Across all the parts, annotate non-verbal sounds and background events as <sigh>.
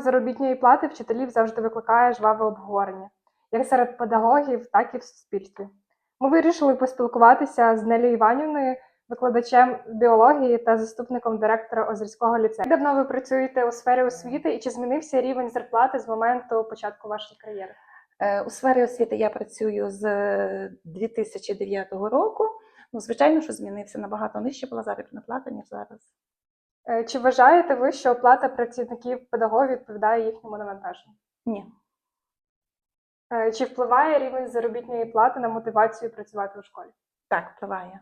Заробітної плати вчителів завжди викликає жваве обговорення, як серед педагогів, так і в суспільстві. Ми вирішили поспілкуватися з Нелею Іванівною, викладачем біології та заступником директора Озерського ліцею. Як Давно ви працюєте у сфері освіти і чи змінився рівень зарплати з моменту початку вашої кар'єри? Е, У сфері освіти я працюю з е, 2009 року. Ну, звичайно, що змінився набагато нижче була заробітна плата, ніж зараз. Е, Чи вважаєте ви, що оплата працівників педагогів відповідає їхньому навантаженню? Ні. Е, Чи впливає рівень заробітної плати на мотивацію працювати у школі? Так, впливає.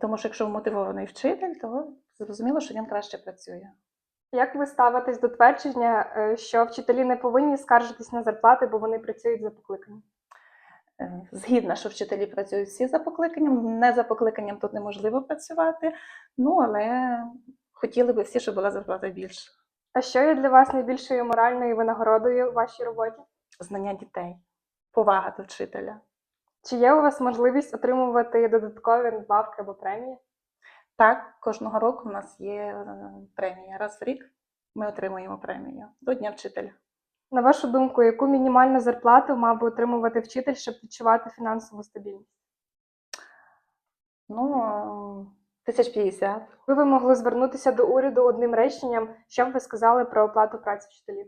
Тому що якщо мотивований вчитель, то зрозуміло, що він краще працює. Як ви ставитесь до твердження, е, що вчителі не повинні скаржитись на зарплати, бо вони працюють за покликанням? Згідна, що вчителі працюють всі за покликанням, не за покликанням тут неможливо працювати. Ну, але хотіли би всі, щоб була зарплата більша. А що є для вас найбільшою моральною винагородою у вашій роботі? Знання дітей, повага до вчителя. Чи є у вас можливість отримувати додаткові надбавки або премії? Так, кожного року в нас є е, премія. Раз в рік ми отримуємо премію до Дня вчителя. На вашу думку, яку мінімальну зарплату мав би отримувати вчитель, щоб відчувати фінансову стабільність? Ну, е, тисяч п'ятдесят. Ви би могли звернутися до уряду одним реченням, що б ви сказали про оплату праці вчителів?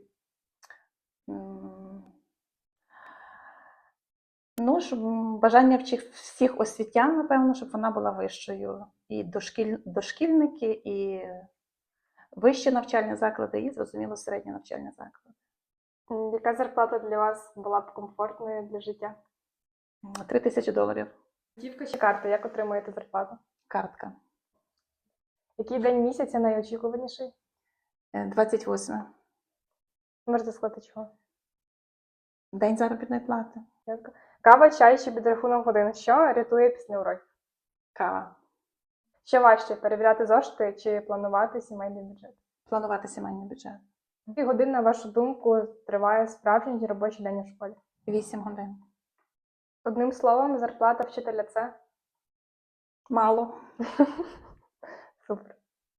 Ну, щоб бажання всіх освітян, напевно, щоб вона була вищою. І дошкіль, дошкільники, і вищі навчальні заклади, і, зрозуміло, середні навчальні заклади. Яка зарплата для вас була б комфортною для життя? Три тисячі доларів. Готівка чи карта, як отримуєте зарплату? Картка. Який день місяця найочікуваніший? Е, 28. Можете сказати чого? День заробітної плати. Дякую. Кава, чай чи підрахунок годин? Що рятує після уроків? Кава. Що важче перевіряти зошити чи планувати сімейний бюджет? Планувати сімейний бюджет. Скільки годин, на вашу думку, триває справжній робочий день у школі? 8 годин. Одним словом, зарплата вчителя це Мало. <laughs> sufre